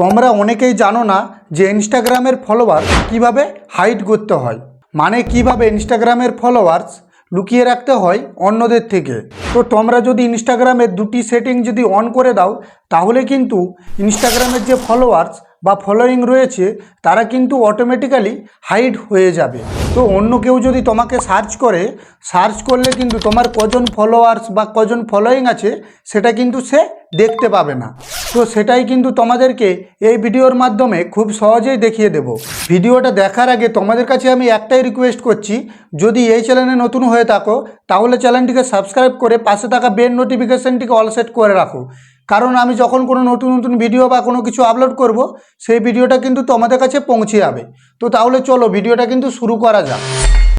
তোমরা অনেকেই জানো না যে ইনস্টাগ্রামের ফলোয়ার কীভাবে হাইট করতে হয়। মানে কীভাবে ইনস্টাগ্রামের ফলোয়ার্স লুকিয়ে রাখতে হয় অন্যদের থেকে। তো তোমরা যদি ইনস্টাগ্রামের দুটি সেটিং যদি অন করে দাও, তাহলে কিন্তু ইনস্টাগ্রামের যে ফলোয়ার্স বা ফলোয়িং রয়েছে, তারা কিন্তু অটোমেটিক্যালি হাইড হয়ে যাবে। তো অন্য কেউ যদি তোমাকে সার্চ করে সার্চ করলে কিন্তু তোমার কজন ফলোয়ার্স বা কজন ফলোয়িং আছে, সেটা কিন্তু সে দেখতে পাবে না। তো সেটাই কিন্তু তোমাদেরকে এই ভিডিওর মাধ্যমে খুব সহজেই দেখিয়ে দেব। ভিডিওটা দেখার আগে তোমাদের কাছে আমি একটাই রিকোয়েস্ট করছি, যদি এই চ্যানেলে নতুন হয়ে থাকো, তাহলে চ্যানেলটিকে সাবস্ক্রাইব করে পাশে থাকা বেল নোটিফিকেশানটিকে অল সেট করে রাখো। কারণ আমি যখন কোনো নতুন নতুন ভিডিও বা কোনো কিছু আপলোড করব, সেই ভিডিওটা কিন্তু তোমাদের কাছে পৌঁছে যাবে। তো তাহলে চলো ভিডিওটা কিন্তু শুরু করা যাক।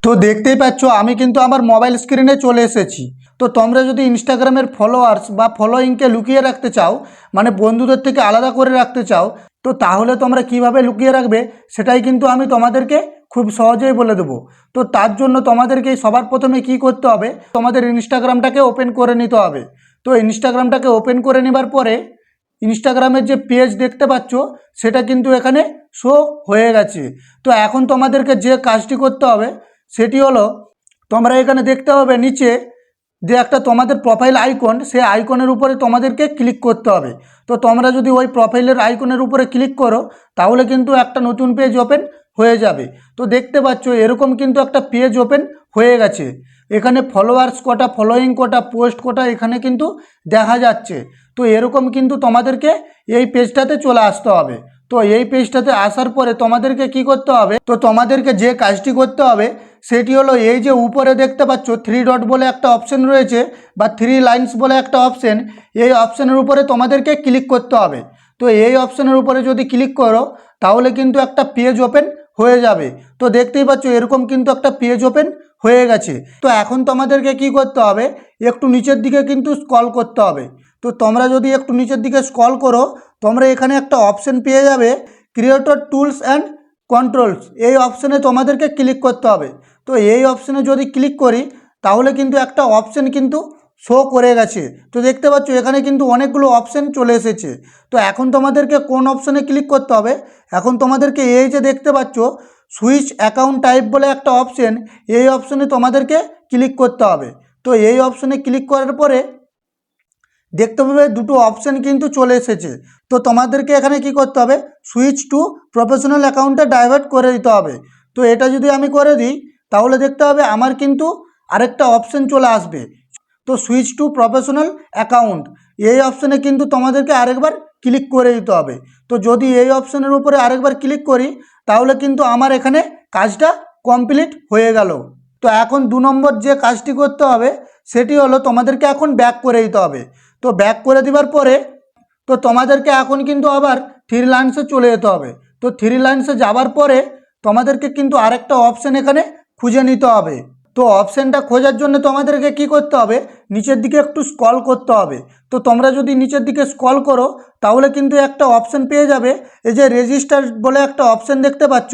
তো দেখতেই পাচ্ছ, আমি কিন্তু আমার মোবাইল স্ক্রিনে চলে এসেছি। তো তোমরা যদি ইনস্টাগ্রামের ফলোয়ার্স বা ফলোয়িংকে লুকিয়ে রাখতে চাও মানে বন্ধুদের থেকে আলাদা করে রাখতে চাও, তো তাহলে তোমরা কীভাবে লুকিয়ে রাখবে, সেটাই কিন্তু আমি তোমাদেরকে খুব সহজেই বলে দেবো। তো তার জন্য তোমাদেরকে সবার প্রথমে কি করতে হবে, তোমাদের ইনস্টাগ্রামটাকে ওপেন করে নিতে হবে। তো ইনস্টাগ্রামটাকে ওপেন করে নেবার পরে ইনস্টাগ্রামের যে পেজ দেখতে পাচ্ছ, সেটা কিন্তু এখানে শো হয়ে গেছে। তো এখন তোমাদেরকে যে কাজটি করতে হবে, সেটি হলো তোমরা এখানে দেখতে হবে নিচে যে একটা তোমাদের প্রোফাইল আইকন সেই আইকনের উপরে তোমাদেরকে ক্লিক করতে হবে। তো তোমরা যদি ওই প্রোফাইলের আইকনের উপরে ক্লিক করো, তাহলে কিন্তু একটা নতুন পেজ ওপেন হয়ে যাবে। তো দেখতে পাচ্ছ, এরকম কিন্তু একটা পেজ ওপেন হয়ে গেছে। এখানে ফলোয়ার্স কটা ফলোয়িং কটা পোস্ট কটা, এখানে কিন্তু দেখা যাচ্ছে। তো এরকম কিন্তু তোমাদেরকে এই পেজটাতে চলে আসতে হবে। তো এই পেজটাতে আসার পরে তোমাদেরকে কি করতে হবে? তো তোমাদেরকে যে কাজটি করতে হবে, সেটি হলো এই যে উপরে দেখতে পাচ্ছ থ্রি ডট বলে একটা অপশন রয়েছে বা থ্রি লাইন্স বলে একটা অপশন এই অপশনের উপরে তোমাদেরকে ক্লিক করতে হবে। তো এই অপশনের উপরে যদি ক্লিক করো, তাহলে কিন্তু একটা পেজ ওপেন হয়ে যাবে। তো দেখতেই পাচ্ছ, এরকম কিন্তু একটা পেজ ওপেন হয়ে গেছে। তো এখন তোমাদেরকে কি করতে হবে, একটু নিচের দিকে কিন্তু স্কল করতে হবে। তো তোমরা যদি একটু নিচের দিকে স্কল করো, তোমরা এখানে একটা অপশন পেয়ে যাবে ক্রিয়েটর টুলস অ্যান্ড কন্ট্রোলস এই অপশানে তোমাদেরকে ক্লিক করতে হবে। তো এই অপশানে যদি ক্লিক করি, তাহলে কিন্তু একটা অপশান কিন্তু শো করে গেছে। তো দেখতে পাচ্ছ, এখানে কিন্তু অনেকগুলো অপশান চলে এসেছে। তো এখন তোমাদেরকে কোন অপশানে ক্লিক করতে হবে? এখন তোমাদেরকে এই যে দেখতে পাচ্ছ সুইচ অ্যাকাউন্ট টাইপ বলে একটা অপশান এই অপশানে তোমাদেরকে ক্লিক করতে হবে। তো এই অপশানে ক্লিক করার পরে দেখতে পাবে দুটো অপশান কিন্তু চলে এসেছে। তো তোমাদেরকে এখানে কি করতে হবে? সুইচ টু প্রফেশনাল অ্যাকাউন্টে ডাইভার্ট করে দিতে হবে। তো এটা যদি আমি করে দিই, তাহলে দেখতে হবে আমার কিন্তু আরেকটা অপশান চলে আসবে। তো সুইচ টু প্রফেশনাল অ্যাকাউন্ট এই অপশানে কিন্তু তোমাদেরকে আরেকবার ক্লিক করে দিতে হবে। তো যদি এই অপশানের উপরে আরেকবার ক্লিক করি, তাহলে কিন্তু আমার এখানে কাজটা কমপ্লিট হয়ে গেল। তো এখন দু নম্বর যে কাজটি করতে হবে, সেটি হলো তোমাদেরকে এখন ব্যাক করে দিতে হবে। তো ব্যাক করে দেওয়ার পরে, তো তোমাদেরকে এখন কিন্তু আবার থ্রি লাইন্সে চলে যেতে হবে। তো থ্রি লাইন্সে যাওয়ার পরে, তোমাদেরকে কিন্তু আরেকটা অপশান এখানে খুঁজে নিতে হবে। তো অপশানটা খোঁজার জন্য তোমাদেরকে কি করতে হবে? নিচের দিকে একটু স্কল করতে হবে। তো তোমরা যদি নিচের দিকে স্কল করো, তাহলে কিন্তু একটা অপশান পেয়ে যাবে। এই যে রেজিস্টার বলে একটা অপশান দেখতে পাচ্ছ,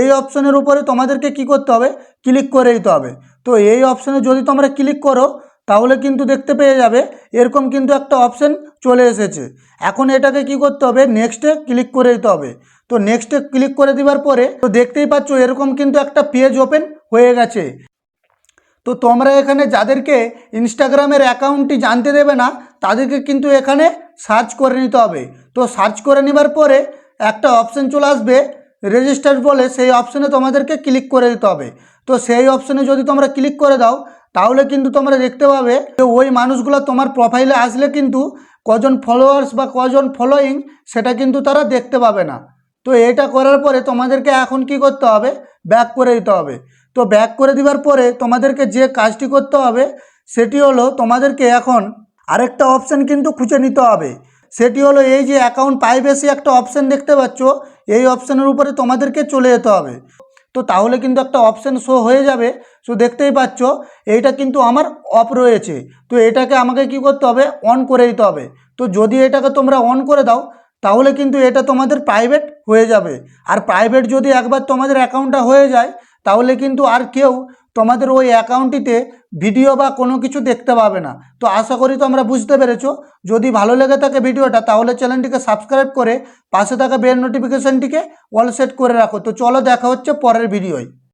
এই অপশানের উপরে তোমাদেরকে কি করতে হবে? ক্লিক করে দিতে হবে। তো এই অপশানে যদি তোমরা ক্লিক করো, তাহলে কিন্তু দেখতে পেয়ে যাবে, এরকম কিন্তু একটা অপশান চলে এসেছে। এখন এটাকে কি করতে হবে? নেক্সটে ক্লিক করে দিতে হবে। তো নেক্সটে ক্লিক করে দেওয়ার পরে, তো দেখতেই পাচ্ছ এরকম কিন্তু একটা পেজ ওপেন হয়ে গেছে। তো তোমরা এখানে যাদেরকে ইনস্টাগ্রামের অ্যাকাউন্টটি জানতে দেবে না, তাদেরকে কিন্তু এখানে সার্চ করে নিতে হবে। তো সার্চ করে নেবার পরে একটা অপশান চলে আসবে রেজিস্টার বলে সেই অপশানে তোমাদেরকে ক্লিক করে দিতে হবে। তো সেই অপশানে যদি তোমরা ক্লিক করে দাও, তাহলে কিন্তু তোমরা দেখতে পাবে যে ওই মানুষগুলো তোমার প্রোফাইলে আসলে কিন্তু কজন ফলোয়ার্স বা কজন ফলোয়িং সেটা কিন্তু তারা দেখতে পাবে না। তো এটা করার পরে তোমাদেরকে এখন কি করতে হবে? ব্যাক করে দিতে হবে। তো ব্যাক করে দেওয়ার পরে তোমাদেরকে যে কাজটি করতে হবে, সেটি হলো তোমাদেরকে এখন আরেকটা অপশান কিন্তু খুঁজে নিতে হবে। সেটি হলো এই যে অ্যাকাউন্ট প্রাইভেসি একটা অপশান দেখতে পাচ্ছ, এই অপশানের উপরে তোমাদেরকে চলে যেতে হবে। তো তাহলে কিন্তু একটা অপশান শো হয়ে যাবে। সো দেখতেই পাচ্ছ, এইটা কিন্তু আমার অফ রয়েছে। তো এটাকে আমাকে কি করতে হবে? অন করে দিতে হবে। তো যদি এটাকে তোমরা অন করে দাও, তাহলে কিন্তু এটা তোমাদের প্রাইভেট হয়ে যাবে। আর প্রাইভেট যদি একবার তোমাদের অ্যাকাউন্টটা হয়ে যায় তাহলে কিন্তু আর কেউ তোমাদের ওই অ্যাকাউন্টটিতে ভিডিও বা কোনো কিছু দেখতে পাবে না। তো আশা করি তোমরা বুঝতে পেরেছ। যদি ভালো লেগে থাকে ভিডিওটা তাহলে চ্যানেলটিকে সাবস্ক্রাইব করে পাশে থাকা বেল নোটিফিকেশানটিকে অল সেট করে রাখো। তো চলো দেখা হচ্ছে পরের ভিডিওয়